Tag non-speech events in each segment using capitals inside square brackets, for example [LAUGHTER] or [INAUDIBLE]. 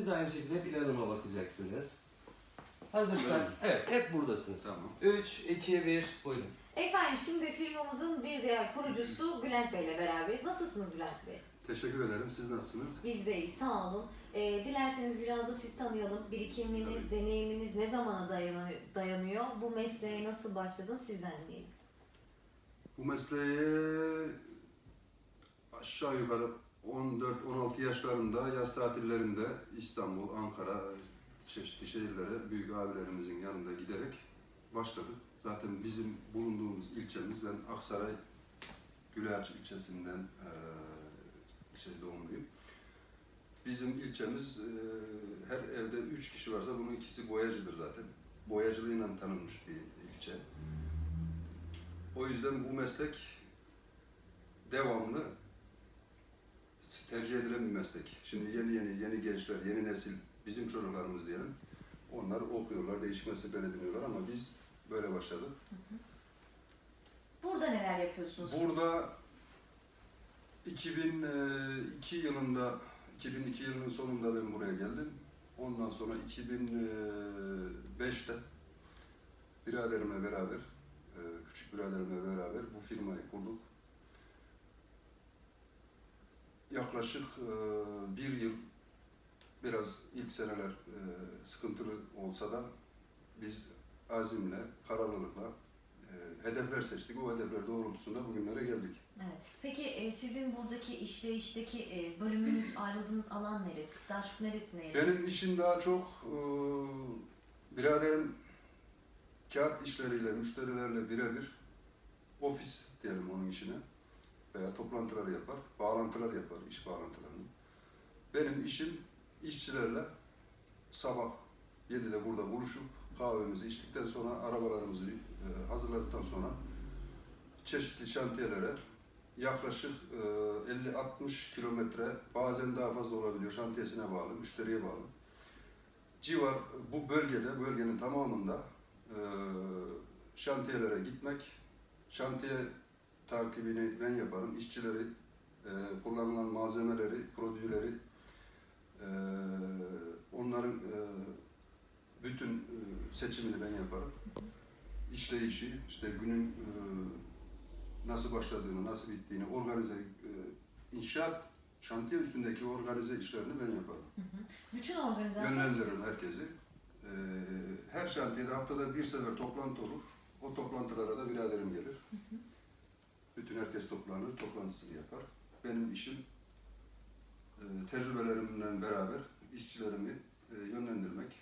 Siz de aynı şekilde Hanım'a bakacaksınız. Hazırsan, evet hep buradasınız. Tamam. 3, 2, 1, buyurun. Efendim şimdi firmamızın bir diğer kurucusu Bülent Bey ile beraberiz. Nasılsınız Bülent Bey? Teşekkür ederim. Siz nasılsınız? Biz de iyi, sağ olun. Ee, dilerseniz biraz da sizi tanıyalım. Birikiminiz, Tabii. deneyiminiz ne zamana dayanıyor, dayanıyor? Bu mesleğe nasıl başladınız sizden dinleyelim. Bu mesleğe aşağı yukarı 14-16 yaşlarında yaz tatillerinde İstanbul, Ankara, çeşitli şehirlere büyük abilerimizin yanında giderek başladık. Zaten bizim bulunduğumuz ilçemiz, ben Aksaray Güleaç ilçesinden ilçe doğumluyum. Bizim ilçemiz eee, her evde üç kişi varsa bunun ikisi boyacıdır zaten. Boyacılığıyla tanınmış bir ilçe. O yüzden bu meslek devamlı tercih edilen bir meslek. Şimdi yeni yeni yeni gençler, yeni nesil, bizim çocuklarımız diyelim. Onlar okuyorlar, değişik meslekler ediniyorlar ama biz böyle başladık. Burada neler yapıyorsunuz? Burada 2002 yılında 2002 yılının sonunda ben buraya geldim. Ondan sonra 2005'te biraderimle beraber, e, küçük biraderimle beraber bu firmayı kurduk. Yaklaşık e, bir yıl, biraz ilk seneler e, sıkıntılı olsa da biz azimle, kararlılıkla e, hedefler seçtik. O hedefler doğrultusunda bugünlere geldik. Evet. Peki e, sizin buradaki işleyişteki e, bölümünüz, [CLEARS THROAT] ayrıldığınız alan neresi? Çok neresine Benim yöneliyorsunuz? işim daha çok e, biraderim kağıt işleriyle, müşterilerle birebir ofis diyelim onun işine veya toplantıları yapar, bağlantılar yapar, iş bağlantılarını. Benim işim işçilerle sabah 7'de burada buluşup kahvemizi içtikten sonra arabalarımızı e, hazırladıktan sonra çeşitli şantiyelere yaklaşık e, 50-60 kilometre bazen daha fazla olabiliyor şantiyesine bağlı, müşteriye bağlı. Civar bu bölgede, bölgenin tamamında e, şantiyelere gitmek, şantiye takibini ben yaparım. İşçileri, e, kullanılan malzemeleri, prodüleri, e, onların e, bütün e, seçimini ben yaparım. İşleyişi, işte günün e, nasıl başladığını, nasıl bittiğini, organize, e, inşaat, şantiye üstündeki organize işlerini ben yaparım. Bütün organizasyon Yönlendiririm herkesi. E, her şantiyede haftada bir sefer toplantı olur. O toplantılara da biraderim gelir. Bütün herkes toplanır, toplantısını yapar. Benim işim e, tecrübelerimle beraber işçilerimi e, yönlendirmek,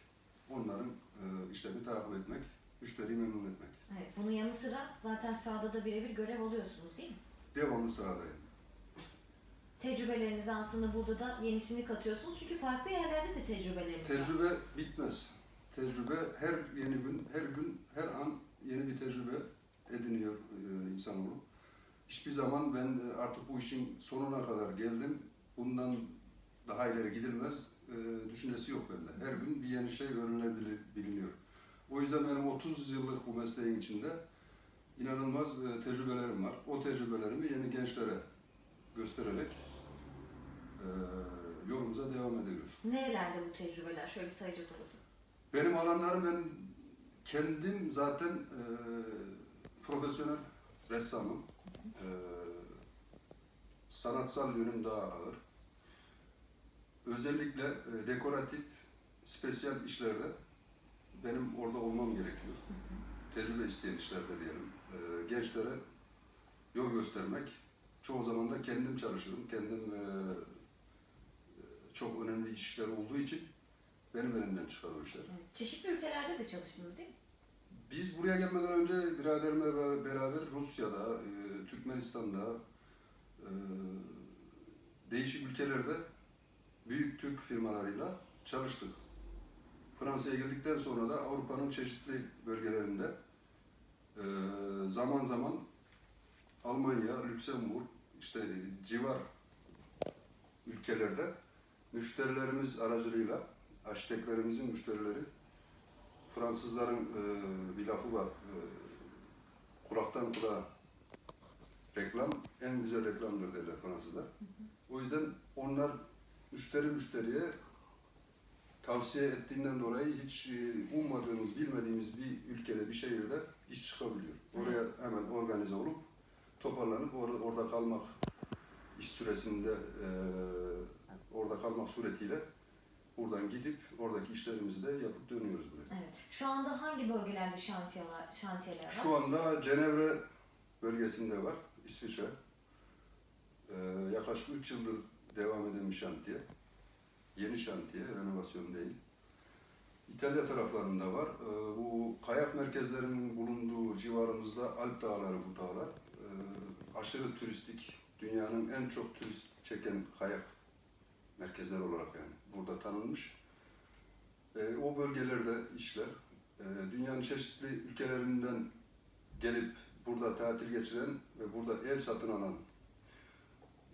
onların e, işlerini takip etmek, müşteriyi memnun etmek. Evet, bunun yanı sıra zaten sahada da birebir görev alıyorsunuz değil mi? Devamlı sahadayım. Tecrübelerinizi aslında burada da yenisini katıyorsunuz. Çünkü farklı yerlerde de tecrübeleriniz var. Tecrübe bitmez. Tecrübe her yeni gün, her gün, her an yeni bir tecrübe ediniyor e, insanoğlu. Hiçbir zaman ben e, artık bu işin sonuna kadar geldim. Bundan daha ileri gidilmez e, düşüncesi yok bende. Her gün bir yeni şey öğrenilebilir, biliniyor. O yüzden benim 30 yıllık bu mesleğin içinde inanılmaz e, tecrübelerim var. O tecrübelerimi yeni gençlere göstererek e, yolumuza devam ediyoruz. Nerelerde bu tecrübeler? Şöyle bir sayacak olursak. Benim alanlarım ben kendim zaten e, profesyonel ressamım. E, sanatsal yönüm daha ağır. Özellikle e, dekoratif, spesiyel işlerde benim orada olmam gerekiyor. Tecrübe isteyen işlerde diyelim. E, gençlere yol göstermek. Çoğu zaman da kendim çalışırım. Kendim e, çok önemli işler olduğu için benim elimden çıkar o işler. Çeşitli ülkelerde de çalıştınız değil mi? Biz buraya gelmeden önce biraderimle beraber- beraber Rusya'da, e, Türkmenistan'da, e, değişik ülkelerde büyük Türk firmalarıyla çalıştık. Fransa'ya girdikten sonra da Avrupa'nın çeşitli bölgelerinde e, zaman zaman Almanya, Lüksemburg, işte civar ülkelerde müşterilerimiz aracılığıyla, arşiteklerimizin müşterileri Fransızların e, bir lafı var. E, kulaktan kulağa reklam en güzel reklamdır derler Fransızlar. O yüzden onlar müşteri müşteriye tavsiye ettiğinden dolayı hiç e, ummadığımız, bilmediğimiz bir ülkede, bir şehirde iş çıkabiliyor. Oraya hemen organize olup toparlanıp orada, orada kalmak iş süresinde e, orada kalmak suretiyle buradan gidip oradaki işlerimizi de yapıp dönüyoruz buraya. Evet. Şu anda hangi bölgelerde şantiyeler, şantiyeler var? Şu anda Cenevre bölgesinde var, İsviçre. Ee, yaklaşık 3 yıldır devam eden bir şantiye. Yeni şantiye, renovasyon değil. İtalya taraflarında var. Ee, bu kayak merkezlerinin bulunduğu civarımızda Alp Dağları bu dağlar. Ee, aşırı turistik, dünyanın en çok turist çeken kayak merkezleri olarak yani burada tanınmış. Ee, o bölgelerde işler. Ee, dünyanın çeşitli ülkelerinden gelip burada tatil geçiren ve burada ev satın alan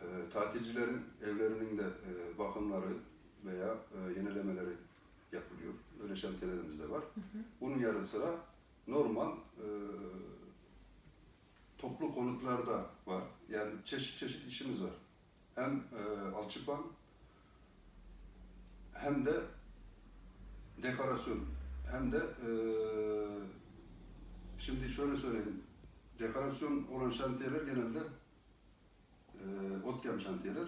e, tatilcilerin evlerinin de e, bakımları veya e, yenilemeleri yapılıyor. Öyle şantiyelerimiz de var. Bunun yanı sıra normal e, toplu konutlarda var. Yani çeşit çeşit işimiz var. Hem e, alçıpan hem de dekorasyon hem de e, şimdi şöyle söyleyeyim dekorasyon olan şantiyeler genelde e, otgem şantiyeler